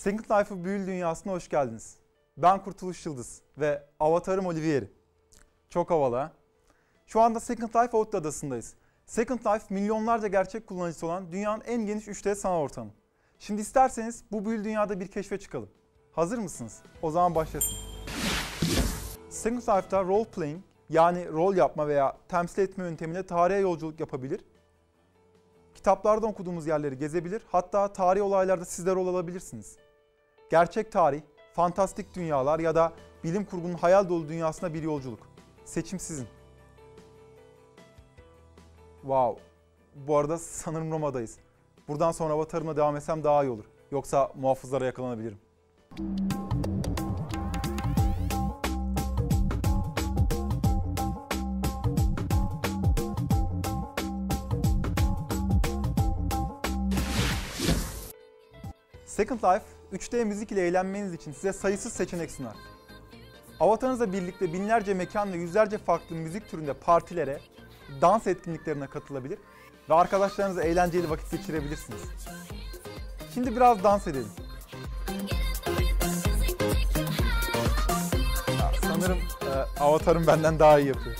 Second Life'ı büyülü dünyasına hoş geldiniz. Ben Kurtuluş Yıldız ve avatarım Olivieri. Çok havalı ha? Şu anda Second Life Out'ta adasındayız. Second Life milyonlarca gerçek kullanıcısı olan dünyanın en geniş 3D sanal ortamı. Şimdi isterseniz bu büyülü dünyada bir keşfe çıkalım. Hazır mısınız? O zaman başlasın. Second Life'da role playing yani rol yapma veya temsil etme yöntemiyle tarihe yolculuk yapabilir. Kitaplardan okuduğumuz yerleri gezebilir, hatta tarihi olaylarda siz de rol alabilirsiniz. Gerçek tarih, fantastik dünyalar ya da bilim kurgunun hayal dolu dünyasına bir yolculuk. Seçim sizin. Wow. Bu arada sanırım Roma'dayız. Buradan sonra avatarımla devam etsem daha iyi olur. Yoksa muhafızlara yakalanabilirim. Second Life, 3D müzik ile eğlenmeniz için size sayısız seçenek sunar. Avatarınızla birlikte binlerce mekan ve yüzlerce farklı müzik türünde partilere, dans etkinliklerine katılabilir ve arkadaşlarınızla eğlenceli vakit geçirebilirsiniz. Şimdi biraz dans edelim. Ya, sanırım e, avatarım benden daha iyi yapıyor.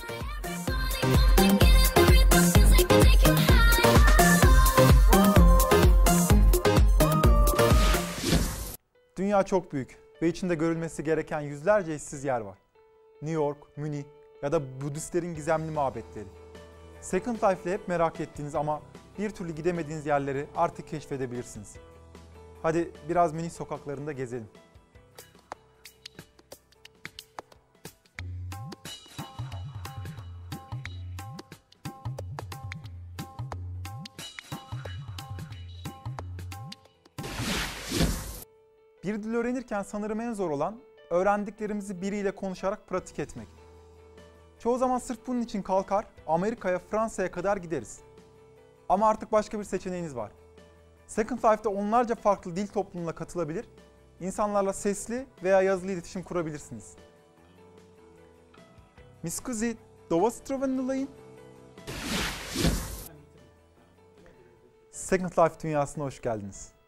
Çok büyük ve içinde görülmesi gereken yüzlerce eşsiz yer var. New York, Münih ya da Budistlerin gizemli mabetleri. Second Life'le hep merak ettiğiniz ama bir türlü gidemediğiniz yerleri artık keşfedebilirsiniz. Hadi biraz Münih sokaklarında gezelim. Bir dil öğrenirken sanırım en zor olan öğrendiklerimizi biriyle konuşarak pratik etmek. Çoğu zaman sırf bunun için kalkar Amerika'ya, Fransa'ya kadar gideriz. Ama artık başka bir seçeneğiniz var. Second Life'da onlarca farklı dil toplumuna katılabilir, insanlarla sesli veya yazılı iletişim kurabilirsiniz. Miss Kuzi, dova Stravanılayın. Second Life dünyasına hoş geldiniz.